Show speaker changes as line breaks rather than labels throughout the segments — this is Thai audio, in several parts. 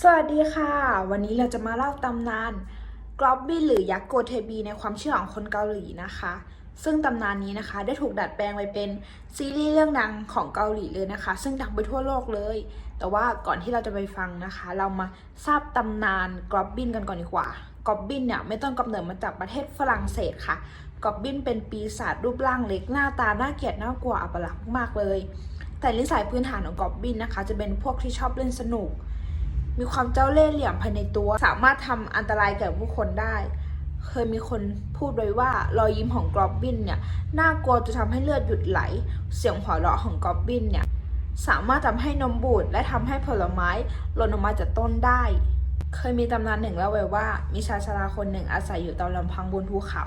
สวัสดีค่ะ วันนี้เราจะมาเล่าตำนานกรอบบี้หรือยักษ์โกเทบีในความเชื่อของคนเกาหลีนะคะ ซึ่งตำนานนี้นะคะได้ถูกดัดแปลงไปเป็นซีรีส์เรื่องดังของเกาหลีเลยนะคะ ซึ่งดังไปทั่วโลกเลย แต่ว่าก่อนที่เราจะไปฟังนะคะ เรามาทราบตำนานกรอบบินกันก่อนดีกว่ากรอบบินเนี่ยไม่ต้องกำเนิดมาจากประเทศฝรั่งเศสค่ะกรอบบินเป็นปีศาจรูปร่างเล็กหน้าตาน่าเกลียดน่ากลัวอัปลักษณ์มากเลย แต่นิสัยพื้นฐานของกรอบบินนะคะ จะเป็นพวกที่ชอบเล่นสนุก มีความเจ้าเล่ห์เหลี่ยมภายในตัว สามารถทำอันตรายแก่ผู้คนได้ เคยมีคนพูดไว้ว่ารอยยิ้มของกรอบบินเนี่ยน่ากลัวจะทำให้เลือดหยุดไหล เสียงหัวเราะของกรอบบินเนี่ยสามารถทำให้นมบูดและทำให้ผลไม้หล่นออกมาจากต้นได้ เคยมีตำนานหนึ่งเล่าไว้ว่า มีชายชราคนหนึ่งอาศัยอยู่ตามลำพังบนภูเขา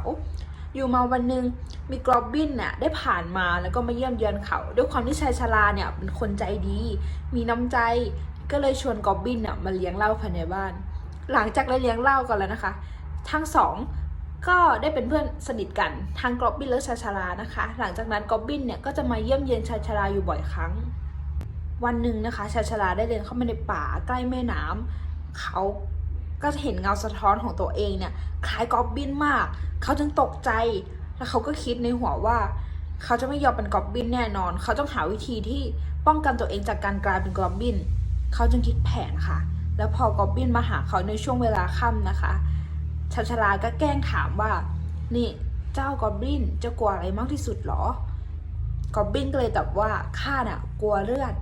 อยู่มาวันหนึ่งมีกรอบบินเนี่ยได้ผ่านมาแล้วก็มาเยี่ยมเยือนเขา ด้วยความที่ชายชราเนี่ยเป็นคนใจดี มีน้ำใจ ก็เลยชวนกอบบินเนี่ยมาเลี้ยงเหล้าภายในบ้าน หลังจากได้เลี้ยงเหล้ากันแล้วนะคะ ทั้งสองก็ได้เป็นเพื่อนสนิทกันทางกอบบินและชายชรานะคะ หลังจากนั้นกอบบินเนี่ยก็จะมาเยี่ยมเยียนชายชราอยู่บ่อยครั้ง วันหนึ่งนะคะ ชายชราได้เดินเข้ามาในป่าใกล้แม่น้ำเขาก็จะเห็นเงาสะท้อนของตัวเองเนี่ยคล้ายกอบบินมาก เขาจึงตกใจ แล้วเขาก็คิดในหัวว่า เขาจะไม่ยอมเป็นกอบบินแน่นอน เขาต้องหาวิธีที่ป้องกันตัวเองจากการกลายเป็นกอบบิน เขาจึงคิดแผนค่ะ แล้วพอกอบบินมาหาเขาในช่วงเวลาค่ำนะคะชาชลาก็แกล้งถามว่า นี่เจ้ากอบบินจะกลัวอะไรมากที่สุดหรอกอบบินก็เลยตอบว่าข้าน่ะ กลัวเลือด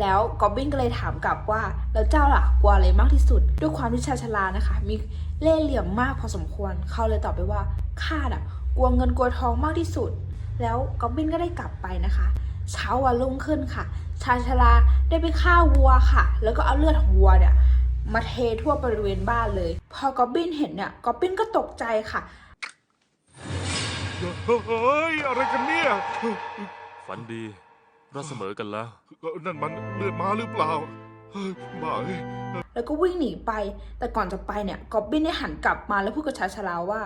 แล้วกอบบินก็เลยถามกลับว่า แล้วเจ้าล่ะกลัวอะไรมากที่สุด ด้วยความที่ชาชลานะคะ มีเล่ห์เหลี่ยมมากพอสมควร เขาเลยตอบไปว่าข้าน่ะ กลัวเงินกลัวทองมากที่สุด แล้วกอบบินก็ได้กลับไปนะคะ เช้าวันรุ่งขึ้นค่ะ ชาชาลาได้ไปฆ่าวัวค่ะ แล้วก็เอาเลือดของวัวเนี่ยมาเททั่วบริเวณบ้านเลย พอกอบบินเห็นเนี่ยกอบบินก็ตกใจค่ะ
เฮ้ย อะไรกันเนี่ย
ฝันดีเราเสมอกันแล้ว
นั่นมันเลือดม้าหรือเปล่าเฮ้ยบ้าเอ้ย
แล้วก็วิ่งหนีไป แต่ก่อนจะไปเนี่ยกอบบินได้หันกลับมาแล้วพูดกับชาชาลาว่า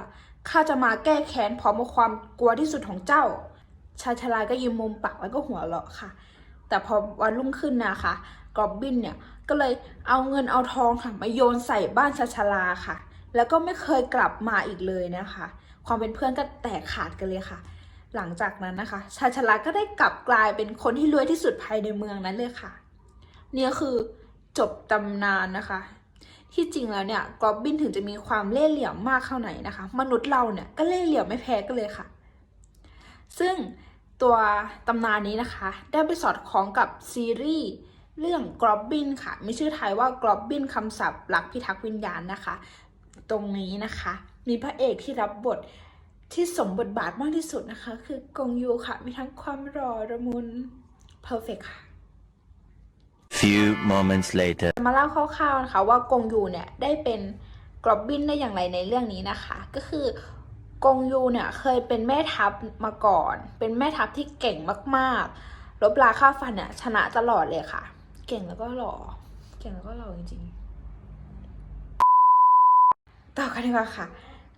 ข้าจะมาแก้แค้นพร้อมกับความกลัวที่สุดของเจ้า ชาชาลาก็ยิ้มมุมปากแล้วก็หัวเราะค่ะ แต่พอวันรุ่งขึ้นนะคะกอบบินเนี่ยก็เลยเอาเงินเอาทองค่ะมาโยนใส่บ้านชาชาลาค่ะ แล้วก็ไม่เคยกลับมาอีกเลยนะคะ ความเป็นเพื่อนก็แตกขาดกันเลยค่ะ หลังจากนั้นนะคะ ชาชาลาก็ได้กลับกลายเป็นคนที่รวยที่สุดภายในเมืองนั้นเลยค่ะเนี่ยคือจบตำนานนะคะ ที่จริงแล้วเนี่ยกอบบินถึงจะมีความเล่ห์เหลี่ยมมากเข้าไหนนะคะ มนุษย์เราเนี่ยก็เล่ห์เหลี่ยมไม่แพ้กันเลยค่ะ ซึ่ง ตัวตำนานนี้นะคะ ได้ไปสอดคล้องกับซีรีส์เรื่องกรอบบินค่ะมีชื่อไทยว่ากรอบบินคำศัพท์หลักพิทักษ์วิญญาณนะคะ ตรงนี้นะคะ มีพระเอกที่รับบทที่สมบทบาทมากที่สุดนะคะ คือกงยูค่ะ มีทั้งความหล่อระมุนเพอร์เฟกค่ะ
Few moments later.
มาเล่าคร่าวๆนะคะว่ากงยูเนี่ยได้เป็นกรอบบินได้อย่างไรในเรื่องนี้นะคะ ก็คือ กงยูเนี่ยเคยเป็นแม่ทัพมาก่อน เป็นแม่ทัพที่เก่งมากๆลบลาค่าฟันเนี่ยชนะตลอดเลยค่ะ เก่งแล้วก็หล่อ เก่งแล้วก็หล่อจริงๆ ต่อกันดีกว่าค่ะ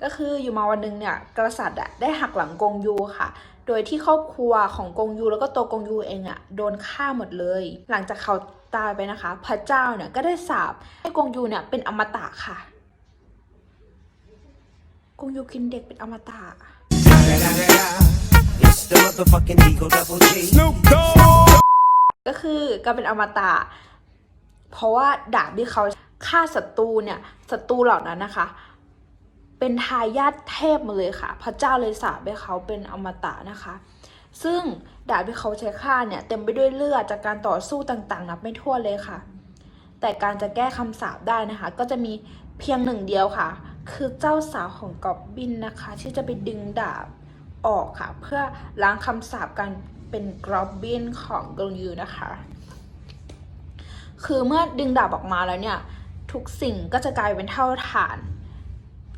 ก็คืออยู่มาวันหนึงเนี่ยกษัตริย์อะได้หักหลังกงยูค่ะ โดยที่ครอบครัวของกงยูแล้วก็ตัวกงยูเองอะโดนฆ่าหมดเลย หลังจากเขาตายไปนะคะ พระเจ้าเนี่ยก็ได้สาปให้กงยูเนี่ยเป็นอมตะค่ะ กงยูกินเด็กเป็นอมตะ
It's the motherfucking Eagle Double G.
ก็คือการเป็นอมตะ เพราะว่าดาบที่เขาฆ่าศัตรูเนี่ยศัตรูเหล่านั้นนะคะ เป็นทายาทเทพหมาเลยค่ะ พระเจ้าเลยสาปให้เขาเป็นอมตะนะคะ ซึ่งดาบที่เขาใช้ฆ่าเนี่ยเต็มไปด้วยเลือดจากการต่อสู้ต่างๆนับไม่ถ้วนเลยค่ะ แต่การจะแก้คำสาปได้นะคะ ก็จะมีเพียงหนึ่งเดียวค่ะ คือเจ้าสาวของกอบบินนะคะ ที่จะไปดึงดาบออกค่ะ เพื่อล้างคำสาปการเป็นกรอบบินของกงยูนะคะ คือเมื่อดึงดาบออกมาแล้วเนี่ยทุกสิ่งก็จะกลายเป็นเท่าฐาน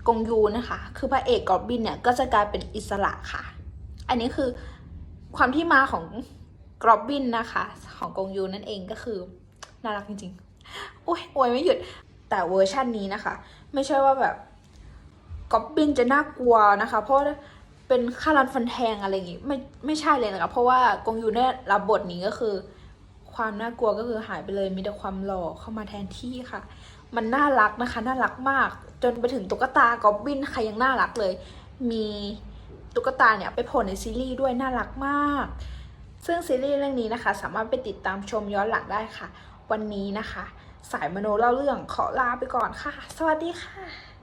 กงยูนะคะ คือพระเอกกอบบินเนี่ยก็จะกลายเป็นอิสระค่ะ อันนี้คือความที่มาของกรอบบินนะคะ ของกงยูนั่นเองก็คือน่ารักจริงๆโอ้ยโอยไม่หยุดแต่เวอร์ชันนี้นะคะ ไม่ใช่ว่าแบบ กอบบินจะน่ากลัวนะคะ เพราะเป็นฆ่ารันฟันแทงอะไรอย่างงี้ไม่ไม่ใช่เลยนะคะเพราะว่ากงยูได้รับบทนี้ก็คือ ความน่ากลัวก็คือหายไปเลยมีแต่ความหล่อเข้ามาแทนที่ค่ะ มันน่ารักนะคะน่ารักมาก จนไปถึงตุ๊กตากอบบินใค่ะยังน่ารักเลย มีตุ๊กตาเนี่ยไปโผล่ในซีรีส์ด้วยน่ารักมาก ซึ่งซีรีส์เรื่องนี้นะคะ สามารถไปติดตามชมย้อนหลังได้ค่ะ วันนี้นะคะ สายมโนเล่าเรื่องขอลาไปก่อนค่ะ สวัสดีค่ะ